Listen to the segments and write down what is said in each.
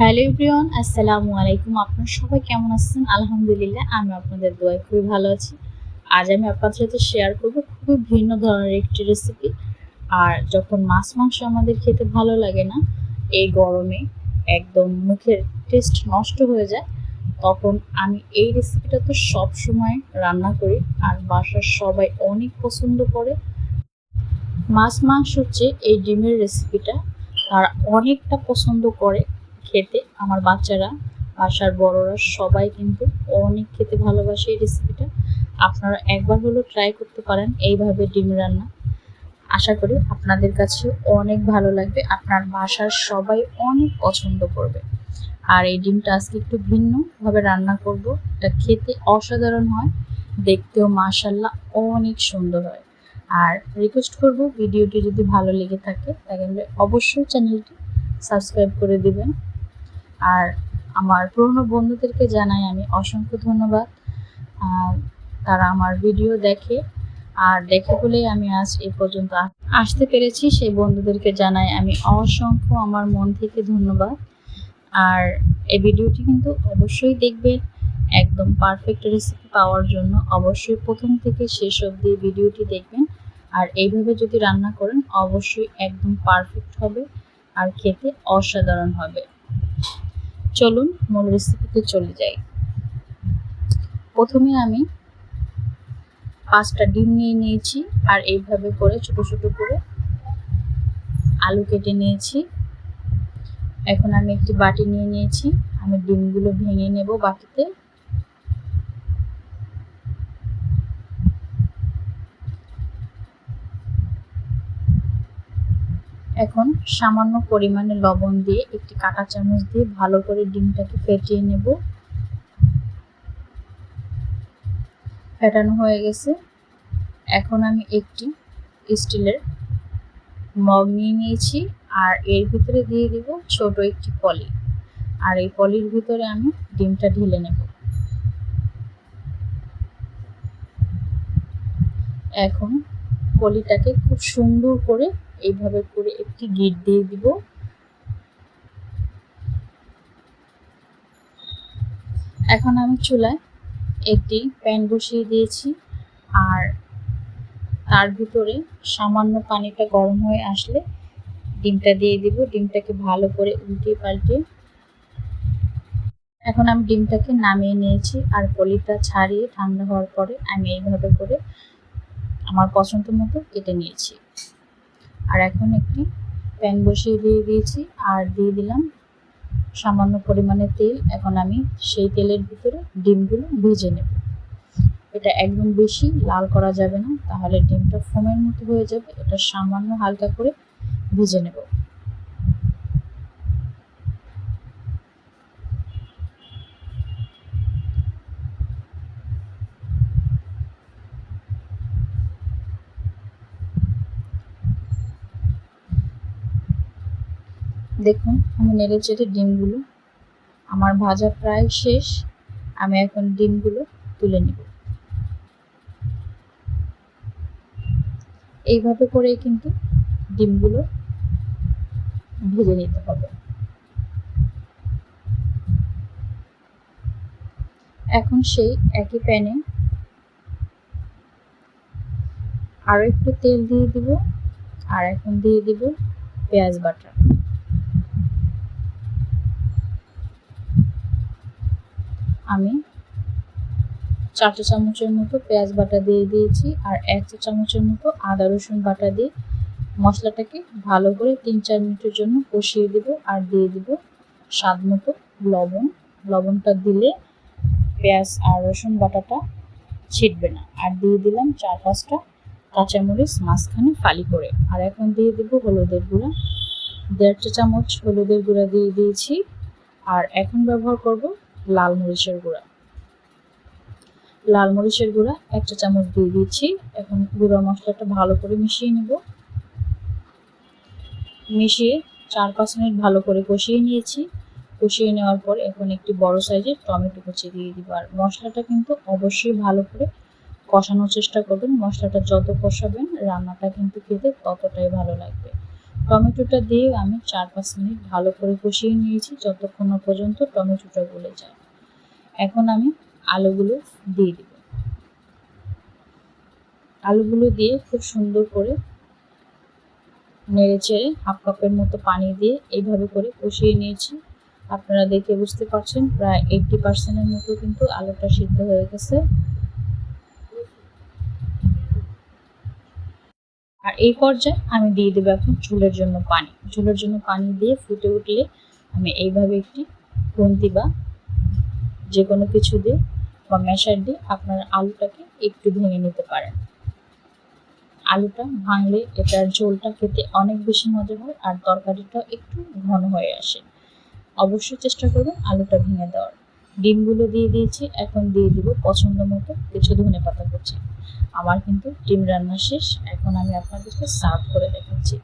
Hello everyone, আসসালামু আলাইকুম। আপনারা সবাই কেমন আছেন? আলহামদুলিল্লাহ, আমি আপনাদের দোয়ায় খুবই ভালো আছি। আজ আমি আপনাদের সাথে শেয়ার করব খুবই ভিন্ন ধরনের একটি রেসিপি আর যখন মাছ, মাংস আমাদের খেতে ভালো লাগে না, এই গরমে একদম মুখের টেস্ট নষ্ট হয়ে যায়, তখন আমি এই রেসিপিটা তো সব সময় রান্না করি আর বাসার সবাই অনেক পছন্দ করে। মাছ, মাংস হচ্ছে এই ডিমের রেসিপিটা তারা অনেকটা পছন্দ করে। খেতে, আমার বাচ্চারা, বাসার বড়রা সবাই কিন্তু অনেক খেতে ভালোবাসে এই রেসিপিটা আপনারা একবার হলেও ট্রাই করতে পারেন এইভাবে ডিম রান্না। আশা করি আপনাদের কাছে অনেক ভালো লাগবে, আপনার বাসার সবাই অনেক পছন্দ করবে। আর এই ডিমটা আজকে একটু ভিন্নভাবে রান্না করব, এটা খেতে অসাধারণ হয়, দেখতেও মাশাল্লাহ অনেক সুন্দর হয়। আর রিকোয়েস্ট করব ভিডিওটি যদি ভালো লেগে থাকে, তাহলে অবশ্যই চ্যানেলটি সাবস্ক্রাইব করে দিবেন। আর আমার পুরনো বন্ধুদেরকে জানাই আমি অসংখ্য ধন্যবাদ। তারা আমার ভিডিও দেখে, আর দেখে বলেই আমি আজ এ পর্যন্ত আসতে পেরেছি। সেই বন্ধুদেরকে জানাই আমি অসংখ্য আমার মন থেকে ধন্যবাদ। আর এই ভিডিওটি কিন্তু অবশ্যই দেখবেন, একদম পারফেক্ট রেসিপি পাওয়ার জন্য অবশ্যই প্রথম থেকে শেষ অবধি ভিডিওটি দেখবেন। আর এইভাবে যদি রান্না করেন, অবশ্যই একদম পারফেক্ট হবে, আর খেতে অসাধারণ হবে। চলুন মূল রেসিপিতে চলে যাই। প্রথমে আমি পাঁচটা ডিম নিয়ে নিয়েছি আর এইভাবে করে ছোট ছোট করে আলু কেটে নিয়েছি। এখন আমি একটি বাটি নিয়ে নিয়েছি। আমি ডিমগুলো ভেঙে নেব বাটিতে। এখন সামান্য পরিমাণে লবণ দিয়ে একটি কাঁটা চামচ দিয়ে ভালো করে ডিমটাকে ফেটিয়ে নেব। ফেটানো হয়ে গেছে। এখন আমি একটি স্টিলের মগ নিয়ে নিয়েছি আর এর ভিতরে দিয়ে দিব ছোট একটি পলি। আর এই পলির ভিতরে আমি ডিমটা ঢেলে নেব। এখন পলিটাকে খুব সুন্দর করে এইভাবে করে একটি গিট দিয়ে দিব। এখন আমি চুলায় একটি প্যান বসিয়ে দিয়েছি আর তার ভিতরে সামান্য পানিটা গরম হয়ে আসলে ডিমটা দিয়ে দিব। ডিমটাকে ভালো করে উল্টে পাল্টে। এখন আমি ডিমটাকে নামিয়ে নিয়েছি আর পলিটা ছাড়িয়ে ঠান্ডা হওয়ার পরে আমি এইভাবে করে আমার পছন্দ মতো কেটে নিয়েছি। আর এখন একটি প্যান বসিয়ে দিয়ে দিয়েছি আর দিয়ে দিলাম সামান্য পরিমাণে তেল। এখন আমি সেই তেলের ভিতরে ডিমগুলো ভেজে নেব। এটা একদম বেশি লাল করা যাবে না, তাহলে ডিমটা ফোমের মতো হয়ে যাবে। এটা সামান্য হালকা করে ভেজে নেব। দেখুন, আমি নেড়ে চেড়ে ডিমগুলো, আমার ভাজা প্রায় শেষ, আমি এখন ডিমগুলো তুলে নিব। এইভাবে করে কিন্তু ডিমগুলো ভেজে নিতে হবে। এখন সেই একই প্যানে আরও একটু তেল দিয়ে দিব, আর এখন দিয়ে দিব পেঁয়াজ বাটা। আমি চার চা চামচের মতো পেঁয়াজ বাটা দিয়ে দিয়েছি আর এক চা চামচের মতো আদা রসুন বাটা দিয়ে মশলাটাকে ভালো করে তিন চার মিনিটের জন্য কষিয়ে দেব আর দিয়ে দিব স্বাদ মতো লবণ। লবণটা দিলে পেঁয়াজ আর রসুন বাটাটা ছিটবে না। আর দিয়ে দিলাম চার পাঁচটা কাঁচামরিচ মাঝখানে ফালি করে। আর এখন দিয়ে দিব হলুদের গুঁড়া। দেড় চা চামচ হলুদের গুঁড়া দিয়ে দিয়েছি। আর এখন ব্যবহার করব লাল মরিচের গুঁড়া। লাল মরিচের গুঁড়া এক চা চামচ দিয়ে দিচ্ছি। এখন গুঁড়া মশলাটা ভালো করে মিশিয়ে নেব। মিশিয়ে চার পাঁচ মিনিট ভালো করে কষিয়ে নিয়েছি। কষিয়ে নেওয়ার পর এখন একটি বড় সাইজের টমেটো কুচি দিয়ে দিব। আর মশলাটা কিন্তু অবশ্যই ভালো করে কষানোর চেষ্টা করবেন। মশলাটা যত কষাবেন রান্নাটা কিন্তু খেতে ততটাই ভালো লাগবে। টমেটোটা দিয়ে আমি চার পাঁচ মিনিট ভালো করে কষিয়ে নিয়েছি। যতক্ষণ পর্যন্ত টমেটোটা গলে যায়। এখন আমি আলুগুলো দিয়ে দিব। আলুগুলো দিয়ে খুব সুন্দর করে নেড়ে চেড়ে হাফ কাপের মতো পানি দিয়ে এইভাবে করে কষিয়ে নিয়েছি। আপনারা দেখে বুঝতে পারছেন, প্রায় এইটটি পার্সেন্টের মতো কিন্তু আলুটা সিদ্ধ হয়ে গেছে। আর এই পর্যায়ে আমি দিয়ে দেবো এখন ঝোলের জন্য পানি। ঝোলের জন্য পানি দিয়ে ফুটে উঠলে আমি এইভাবে একটি খুন্তি বা যে কোনো কিছু দিয়ে বা ম্যাশার দিয়ে আপনার আলুটাকে একটু ভেঙে নিতে পারেন। আলুটা ভাঙলে এটার ঝোলটা খেতে অনেক বেশি মজা হয় আর তরকারিটাও একটু ঘন হয়ে আসে। অবশ্যই চেষ্টা করবেন আলুটা ভেঙে দেওয়ার। ডিমগুলো দিয়ে দিয়েছি, এখন দিয়ে দিব পছন্দ মতো কিছু ধনে পাতা কুচি। আমার কিন্তু ডিম রান্না শেষ, এখন আমি আপনাদেরকে সার্ভ করে দেখাচ্ছি।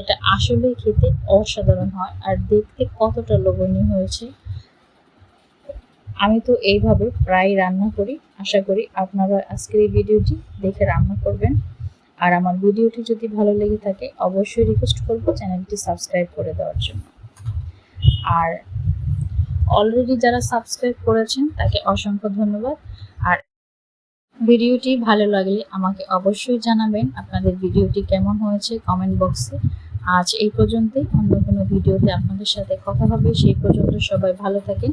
এটা আসলে খেতে অসাধারণ হয় আর দেখতে কতটা লোভনীয় হয়েছে। আমি তো এইভাবে প্রায় রান্না করি। আশা করি আপনারা আজকের এই ভিডিওটি দেখে রান্না করবেন। আর আমার ভিডিওটি যদি ভালো লেগে থাকে, অবশ্যই রিকোয়েস্ট করব চ্যানেলটি সাবস্ক্রাইব করে দেওয়ার জন্য। আর অলরেডি যারা সাবস্ক্রাইব করেছেন, তাকে অসংখ্য ধন্যবাদ। আর ভিডিওটি ভালো লাগলে আমাকে অবশ্যই জানাবেন আপনাদের ভিডিওটি কেমন হয়েছে কমেন্ট বক্সে আজ এই পর্যন্তই। অন্য কোনো ভিডিওতে আপনাদের সাথে কথা হবে। সেই পর্যন্ত সবাই ভালো থাকেন।